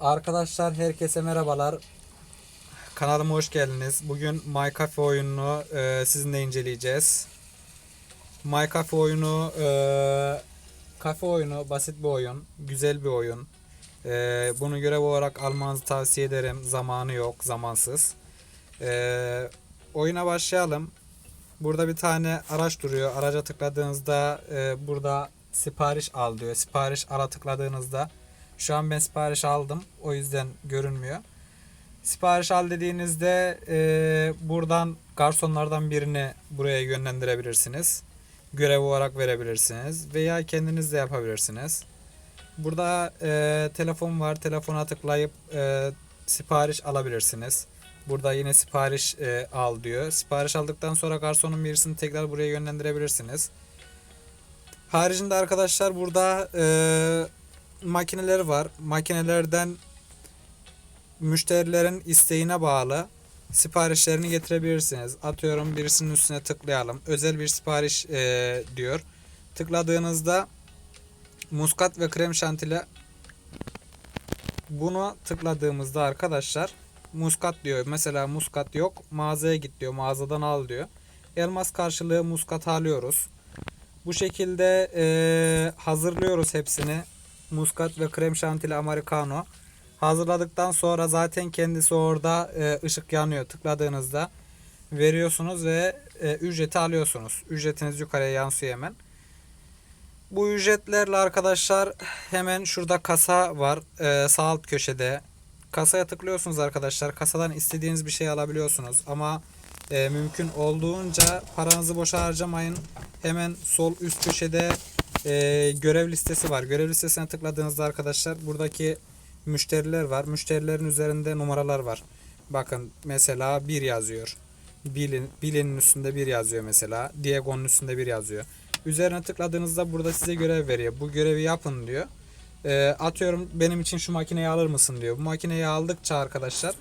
Arkadaşlar herkese merhabalar. Kanalıma hoş geldiniz. Bugün My Cafe oyununu e, sizinle inceleyeceğiz. My Cafe oyunu e, kafe oyunu basit bir oyun, güzel bir oyun. E, bunu görev olarak almanızı tavsiye ederim. Zamanı yok, zamansız. E, oyuna başlayalım. Burada bir tane araç duruyor. Araca tıkladığınızda e, burada sipariş al diyor. Sipariş ala tıkladığınızda şu an ben sipariş aldım. O yüzden görünmüyor. Sipariş al dediğinizde e, buradan garsonlardan birini buraya yönlendirebilirsiniz. Görev olarak verebilirsiniz. Veya kendiniz de yapabilirsiniz. Burada e, telefon var. Telefona tıklayıp e, sipariş alabilirsiniz. Burada yine sipariş e, al diyor. Sipariş aldıktan sonra garsonun birisini tekrar buraya yönlendirebilirsiniz. Haricinde arkadaşlar burada e, makineleri var. Makinelerden müşterilerin isteğine bağlı siparişlerini getirebilirsiniz. Atıyorum birisinin üstüne tıklayalım. Özel bir sipariş e, diyor. Tıkladığınızda muskat ve krem şantile bunu tıkladığımızda arkadaşlar muskat diyor. Mesela muskat yok. Mağazaya git diyor. Mağazadan al diyor. Elmas karşılığı muskat alıyoruz. Bu şekilde e, hazırlıyoruz hepsini. Muskat ve krem şantili americano. Hazırladıktan sonra zaten kendisi orada e, ışık yanıyor. Tıkladığınızda veriyorsunuz ve e, ücreti alıyorsunuz. Ücretiniz yukarıya yansıyor hemen. Bu ücretlerle arkadaşlar hemen şurada kasa var. E, sağ alt köşede. Kasaya tıklıyorsunuz arkadaşlar. Kasadan istediğiniz bir şey alabiliyorsunuz. Ama e, mümkün olduğunca paranızı boşa harcamayın. Hemen sol üst köşede e, görev listesi var. Görev listesine tıkladığınızda arkadaşlar buradaki müşteriler var. Müşterilerin üzerinde numaralar var. Bakın mesela 1 yazıyor. Bilin, Bilin'in üstünde 1 yazıyor mesela. Diego'nun üstünde 1 yazıyor. Üzerine tıkladığınızda burada size görev veriyor. Bu görevi yapın diyor. E, atıyorum benim için şu makineyi alır mısın diyor. Bu makineyi aldıkça arkadaşlar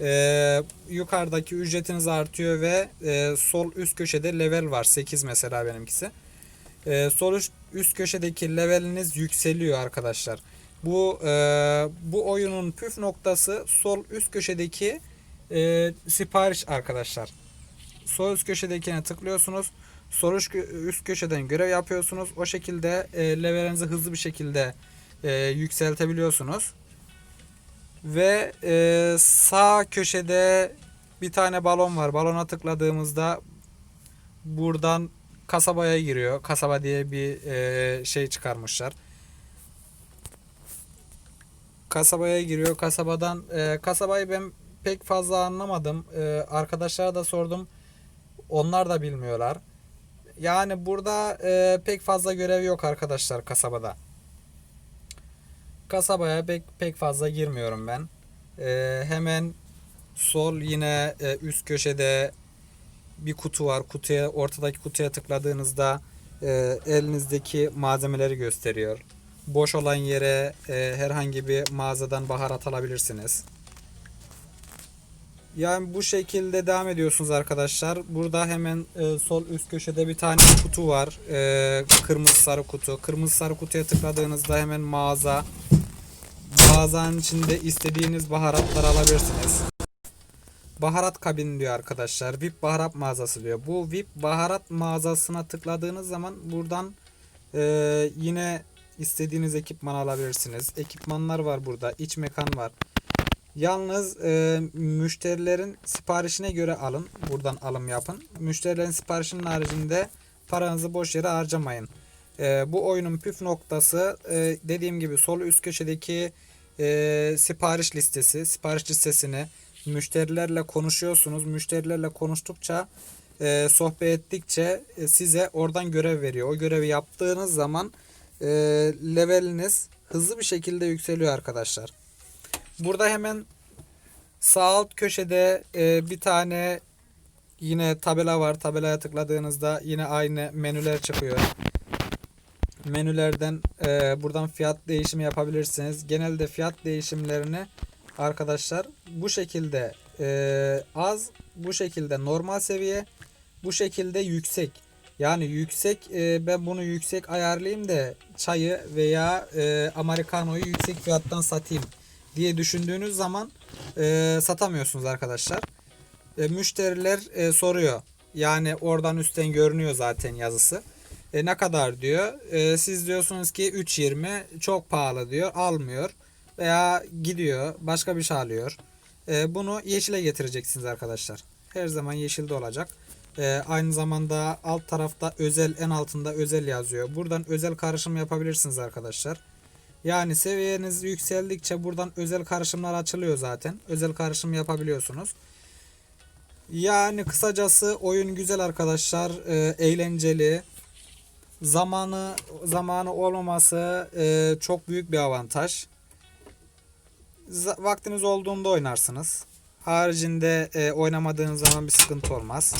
e, yukarıdaki ücretiniz artıyor ve e, sol üst köşede level var. 8 mesela benimkisi. E, sol üst, köşedeki leveliniz yükseliyor arkadaşlar. Bu e, bu oyunun püf noktası sol üst köşedeki e, sipariş arkadaşlar. Sol üst köşedekine tıklıyorsunuz. Sol üst üst köşeden görev yapıyorsunuz. O şekilde e, levelinizi hızlı bir şekilde e, yükseltebiliyorsunuz. Ve e, sağ köşede bir tane balon var. Balona tıkladığımızda buradan kasabaya giriyor. Kasaba diye bir e, şey çıkarmışlar. Kasabaya giriyor. Kasabadan e, kasabayı ben pek fazla anlamadım. E, arkadaşlara da sordum. Onlar da bilmiyorlar. Yani burada e, pek fazla görev yok arkadaşlar kasabada. Kasabaya pek pek fazla girmiyorum ben. E, hemen sol yine e, üst köşede bir kutu var. Kutuya ortadaki kutuya tıkladığınızda e, elinizdeki malzemeleri gösteriyor. Boş olan yere e, herhangi bir mağazadan baharat alabilirsiniz. Yani bu şekilde devam ediyorsunuz arkadaşlar. Burada hemen e, sol üst köşede bir tane kutu var. E, kırmızı sarı kutu. Kırmızı sarı kutuya tıkladığınızda hemen mağaza. Mağazanın içinde istediğiniz baharatları alabilirsiniz. Baharat kabini diyor arkadaşlar. VIP baharat mağazası diyor. Bu VIP baharat mağazasına tıkladığınız zaman buradan e, yine istediğiniz ekipman alabilirsiniz. Ekipmanlar var burada. İç mekan var. Yalnız e, müşterilerin siparişine göre alın. Buradan alım yapın. Müşterilerin siparişinin haricinde paranızı boş yere harcamayın. E, bu oyunun püf noktası e, dediğim gibi sol üst köşedeki e, sipariş listesi. Sipariş listesini müşterilerle konuşuyorsunuz. Müşterilerle konuştukça e, sohbet ettikçe e, size oradan görev veriyor. O görevi yaptığınız zaman e, leveliniz hızlı bir şekilde yükseliyor arkadaşlar. Burada hemen sağ alt köşede e, bir tane yine tabela var. Tabelaya tıkladığınızda yine aynı menüler çıkıyor. Menülerden e, buradan fiyat değişimi yapabilirsiniz. Genelde fiyat değişimlerini arkadaşlar bu şekilde e, az, bu şekilde normal seviye, bu şekilde yüksek. Yani yüksek e, ben bunu yüksek ayarlayayım da çayı veya e, americano'yu yüksek fiyattan satayım diye düşündüğünüz zaman e, satamıyorsunuz arkadaşlar. E, müşteriler e, soruyor. Yani oradan üstten görünüyor zaten yazısı. E, ne kadar diyor. E, siz diyorsunuz ki 3.20 çok pahalı diyor. Almıyor. Veya gidiyor başka bir şey alıyor. E, bunu yeşile getireceksiniz arkadaşlar. Her zaman yeşilde olacak. E, aynı zamanda alt tarafta özel en altında özel yazıyor. Buradan özel karışım yapabilirsiniz arkadaşlar. Yani seviyeniz yükseldikçe buradan özel karışımlar açılıyor zaten. Özel karışım yapabiliyorsunuz. Yani kısacası oyun güzel arkadaşlar. E, eğlenceli. Zamanı zamanı olmaması e, çok büyük bir avantaj. Vaktiniz olduğunda oynarsınız. Haricinde e, oynamadığınız zaman bir sıkıntı olmaz.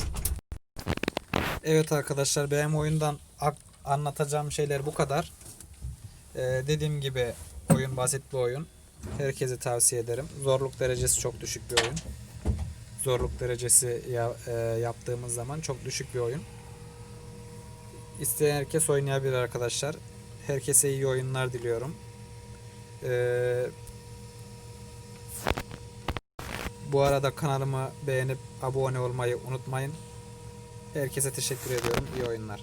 Evet arkadaşlar benim oyundan anlatacağım şeyler bu kadar. E, dediğim gibi oyun basit bir oyun. Herkese tavsiye ederim. Zorluk derecesi çok düşük bir oyun. Zorluk derecesi ya- e, yaptığımız zaman çok düşük bir oyun. İsteyen herkes oynayabilir arkadaşlar. Herkese iyi oyunlar diliyorum. Ee, bu arada kanalımı beğenip abone olmayı unutmayın. Herkese teşekkür ediyorum. İyi oyunlar.